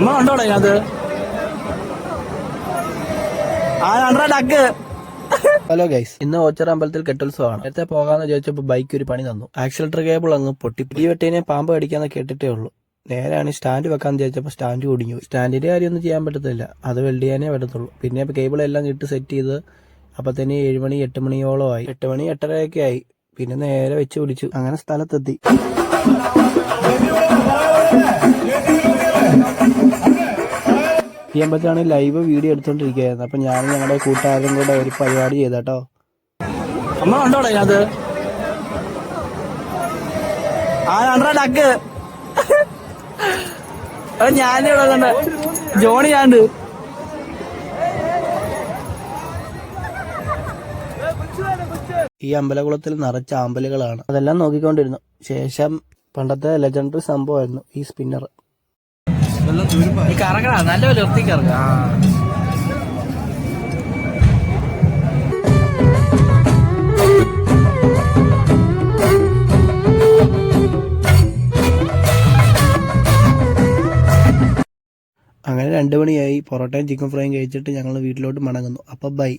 അമ്മ കണ്ടോടെ അത് ആ കണ്ടാ ഡക്ക് ഹലോ ഗൈസ് ഇന്ന് ഓച്ചറ അമ്പലത്തിൽ കെട്ടുത്സവമാണ് നേരത്തെ പോകാന്ന് ചോദിച്ചപ്പോൾ ബൈക്ക് ഒരു പണി തന്നു. ആക്സിലേറ്റർ കേബിൾ അങ്ങ് പൊട്ടി. ഈ വെട്ടീനെ പാമ്പ് കടിക്കാന്ന് കേട്ടിട്ടേ ഉള്ളൂ. നേരാണ് സ്റ്റാൻഡ് വെക്കാന്ന് ചോദിച്ചപ്പോൾ സ്റ്റാൻഡ് കുടിഞ്ഞു സ്റ്റാൻഡിന്റെ കാര്യമൊന്നും ചെയ്യാൻ പറ്റത്തില്ല. അത് വെൽഡ് ചെയ്യാനേ പറ്റത്തുള്ളൂ. പിന്നെ കേബിൾ എല്ലാം ഇട്ട് സെറ്റ് ചെയ്ത് അപ്പൊ തന്നെ ഏഴുമണി എട്ട് മണിയോളം ആയി. എട്ട് മണി എട്ടരയൊക്കെ ആയി. പിന്നെ നേരെ വെച്ച് പിടിച്ചു. അങ്ങനെ സ്ഥലത്തെത്തി. ഈ അമ്പലത്തിലാണെങ്കിൽ ലൈവ് വീഡിയോ എടുത്തോണ്ടിരിക്കുന്നത് അപ്പൊ ഞാൻ ഞങ്ങളുടെ കൂട്ടുകാരും കൂടെ ഒരു പരിപാടി ചെയ്തട്ടോ. അമ്മ ആ കണ്ടാ ഡക്ക് ഞാനിവിടെ കണ്ട ജോണി ഞാണ്ട് ഈ അമ്പലകുളത്തിൽ നിറച്ച ആമ്പലുകളാണ്. അതെല്ലാം നോക്കിക്കൊണ്ടിരുന്നു. ശേഷം പണ്ടത്തെ ലെജൻഡറി സംഭവമായിരുന്നു ഈ സ്പിന്നർ ഈ കറങ്ങണ നല്ല നിർത്തി കറങ്ങ. അങ്ങനെ രണ്ടു മണിയായി പൊറോട്ടയും ചിക്കൻ ഫ്രൈയും കഴിച്ചിട്ട് ഞങ്ങൾ വീട്ടിലോട്ട് മടങ്ങുന്നു. അപ്പോൾ ബൈ